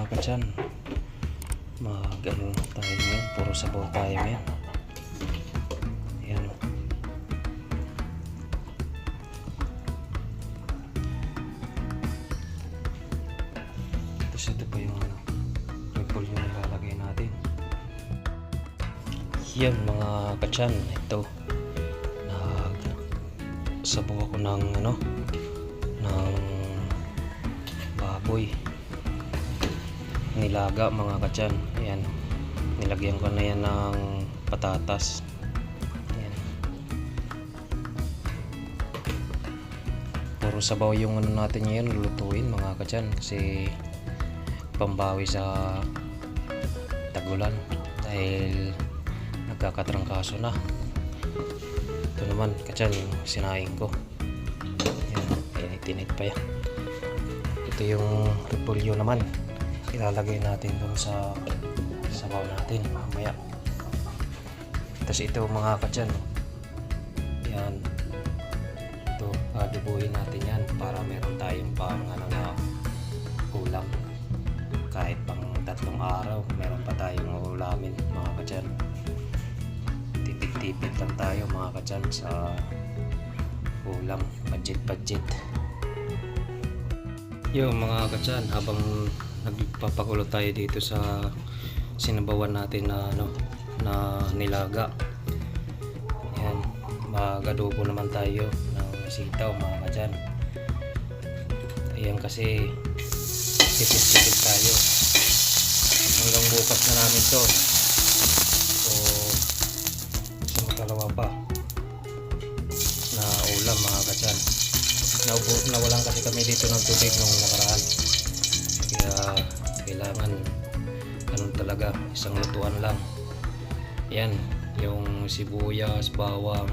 mga katsan. Mag ano tayo ngayon. Puro sabaw tayo ngayon. Ayan. o. Tapos ito pa yung ano. Ripple yung nilalagay natin. Yan mga katsan. Ito. Nag sabaw ako ng ano ng baboy nilaga mga katyan ayan. Nilagyan ko na yan ng patatas. Ayan. Puro sabaw yung ano natin ngayon lulutuin mga katyan kasi pambawi sa tagulan. Dahil nagkakatrangkaso na. Ito naman yung sinaing ko. Ayan, ayan itinit pa yan. Ito yung repolyo naman ilalagay natin dun sa sabaw natin mamaya. Tapos ito mga katyan yan. Ito adubuhin natin yan para meron tayong pang ano na ulam. Kahit pang tatlong araw meron pa tayong ulamin mga katyan tipid-tipid lang tayo mga katyan sa ulam. Budget budget yung mga katsan habang nagpapakulo tayo dito sa sinabawan natin na ano na nilaga. Yan magadobo naman tayo ng sitaw mga katsan ayan kasi tipid-tipid tayo. Hanggang bukas na namin to. So sa dalawa pa na ulam mga katsan Naubo, nawalan kasi kami dito ng tubig nung nakaraan kaya kailangan ganun talaga. Isang lutuan lang. Yan yung sibuyas, bawang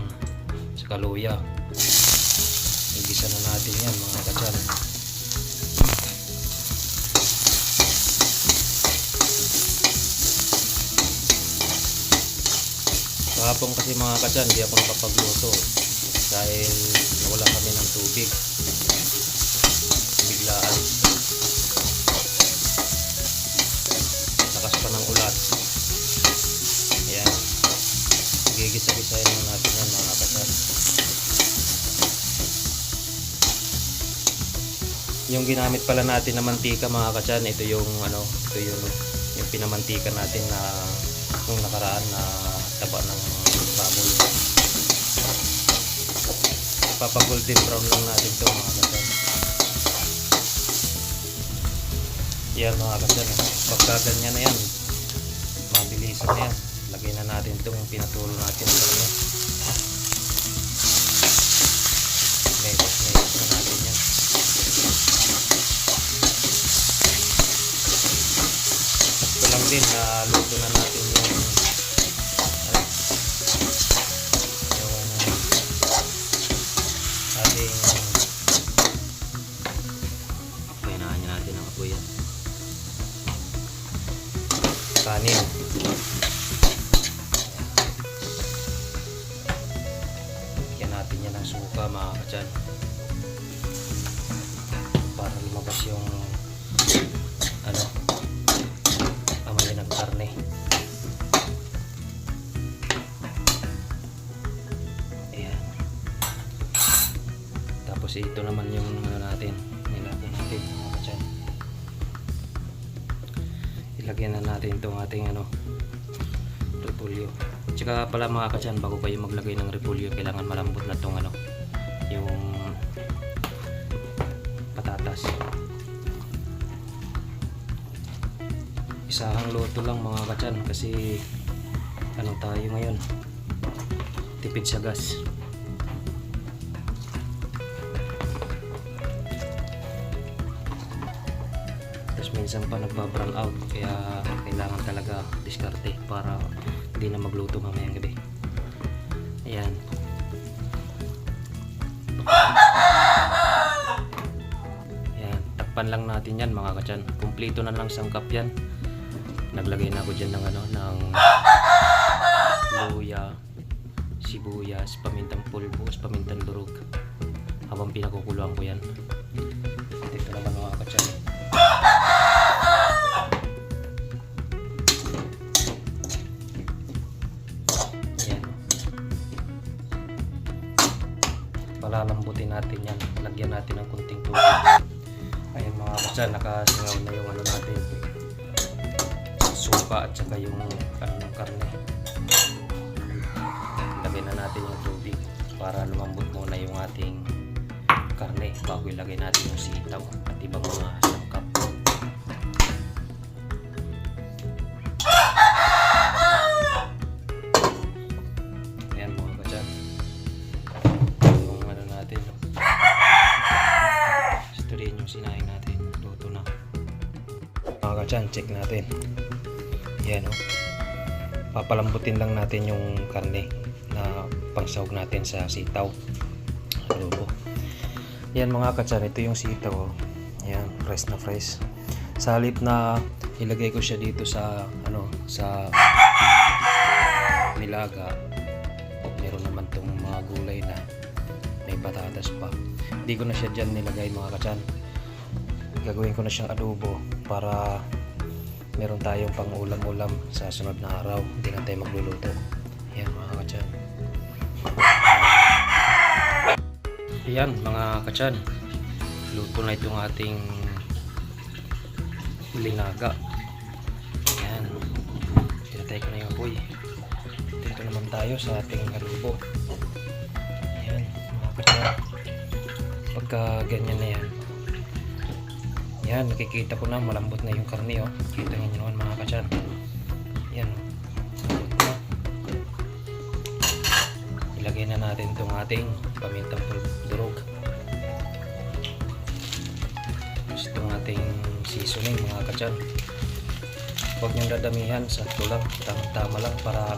sa kaluya igisa na natin yan mga katsan kahapon kasi mga katsan di ako nakapagluto. Dahil nawala kami ng tubig biglaan lakas pa ng ulat ayan gigisa-gisahin lang natin yan mga kasal yung ginamit pala natin na mantika mga katsan ito yung ano ito yung yung pinamantika natin na nung nakaraan na taba ng baboy. Papa golden brown lang natin to mga kasal yan mga kasal pagka ganyan na yan mabilisan na yan. Lagay na natin itong pinatulo natin. Sa kanya medit medit na natin yan ito lang din na luto na natin yung ano, yung ating kainahan niya natin ang apoy yan. kanin tapos ito naman yung ano natin nilagay natin mga kachan ilagyan na natin itong ating ano repolyo. Tsaka pala mga kachan bago kayo maglagay ng repolyo kailangan malambot na itong ano yung patatas. Isahang luto lang mga kachan kasi ano tayo ngayon tipid sa gas minsan pa nagba-brown out kaya kailangan talaga diskarte para hindi na magluto mamayang gabi. Ayan. Ayan takpan lang natin yan mga kachan. Kumplito na lang sangkap yan. Naglagay na ako dyan ng ano ng luya sibuyas pamintang pulbos pamintang durog. Habang pinakukuluan ko yan. Dito naman mga kachan palalambutin natin yan. Lagyan natin ng kunting tubig. Ayun mga kapatid ah, nakasingaw na yung ano natin. Suka at saka yung ano ng karne. Lagyan na natin yung tubig para lumambot muna yung ating karne bago ilagay natin yung sitaw at ibang mga Kadyan, check natin. Yan o. Papalambutin lang natin yung karne na pangsahog natin sa sitaw. Adobo. Yan mga kadyan, ito yung sitaw. oh. Yan, fresh na fresh. Sa halip na ilagay ko siya dito sa ano sa nilaga meron naman tong mga gulay na may patatas pa hindi ko na siya dyan nilagay mga kachan gagawin ko na siyang adobo para meron tayong pang ulam ulam sa sunod na araw. Hindi na tayo magluluto. Yan mga kachan. Yan mga kachan. Luto na itong ating linaga. Yan pinatay ko na yung apoy. Dito naman tayo sa ating adobo yan mga kachan. Pagka ganyan na yan yan nakikita ko na malambot na yung karne oh. Kita nyo naman mga kachan. Yan oh. Ilagay na natin itong ating pamintang durog. Tapos itong ating seasoning mga kachan. Huwag niyong dadamihan sakto lang tama, tama lang para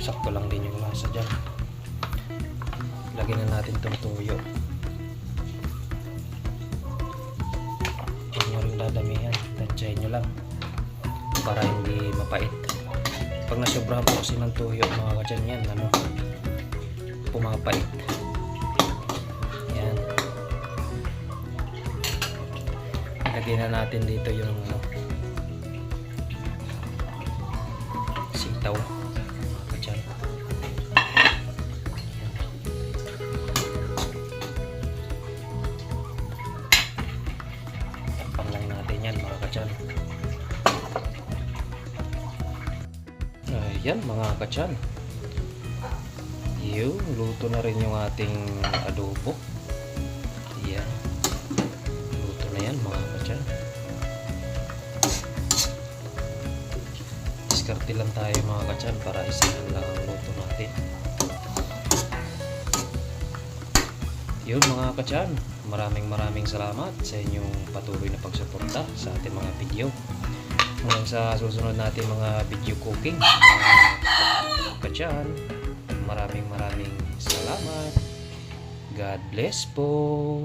sakto lang din yung lasa dyan. Lagyan na natin itong tuyo tansyahin nyo lang para hindi mapait. Pag nasobrahan po kasi ng tuyo mga kachan yan ano pumapait. Yan. Lagyan na natin dito yung ano sitaw yan mga kachan. Ayan mga kachan. Yun luto na rin yung ating adobo. Ayan. Luto na yan mga kachan. Diskarte lang tayo mga kachan para isahan lang ang luto natin. Yun mga kachan maraming maraming salamat sa inyong patuloy na pagsuporta sa ating mga video. Hanggang sa susunod natin mga video cooking kachan maraming maraming salamat. God bless po